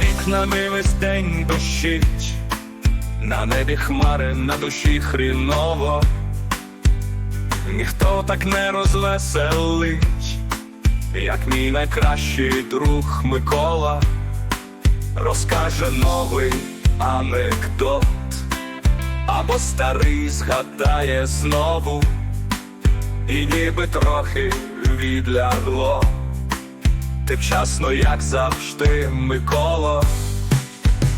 вікнами весь день дощить, на небі хмари, на душі хріново, ніхто так не розвеселить, як мій найкращий друг Микола, розкаже новий анекдот, або старий згадає знову, і ніби трохи відлягло. Ти вчасно, як завжди, Миколо,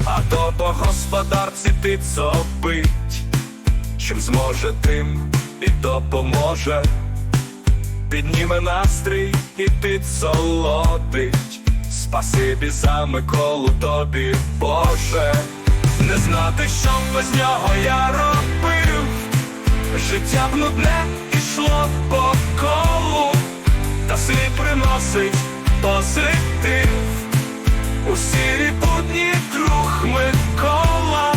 а то по господарці ти цопить, чим зможе тим і допоможе, підніме настрій і підсолодить. Спасибі за Миколу тобі, Боже, не знати, що без нього я робив, життя б нудне ішло по колу. Та світ приносить позитив у сірі будні друг Микола.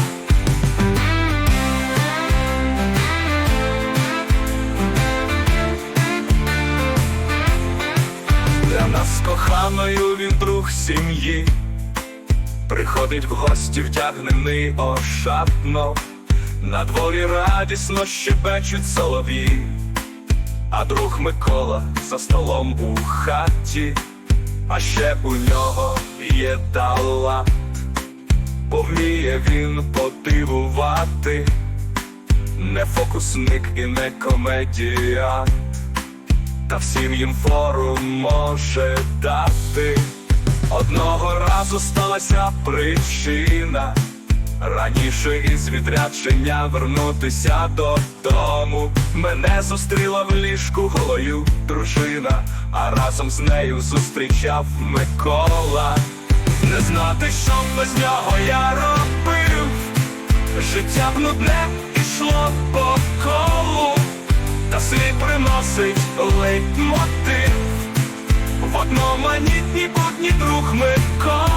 Для нас коханою він друг сім'ї, приходить в гості вдягнений ошатно, на дворі радісно щебечуть солов'ї. А друг Микола за столом у хаті, а ще у нього є талант, бо вміє він подивувати, не фокусник і не комедіант, та всім їм фору може дати. Одного разу сталася причина. Раніше із відрядження вернутися додому. Мене зустріла в ліжку голою дружина, а разом з нею зустрічав Микола. Не знати, що без нього я робив, життя б нудне ішло по колу, та світ приносить лейтмотив. В одноманітній будні друг Микола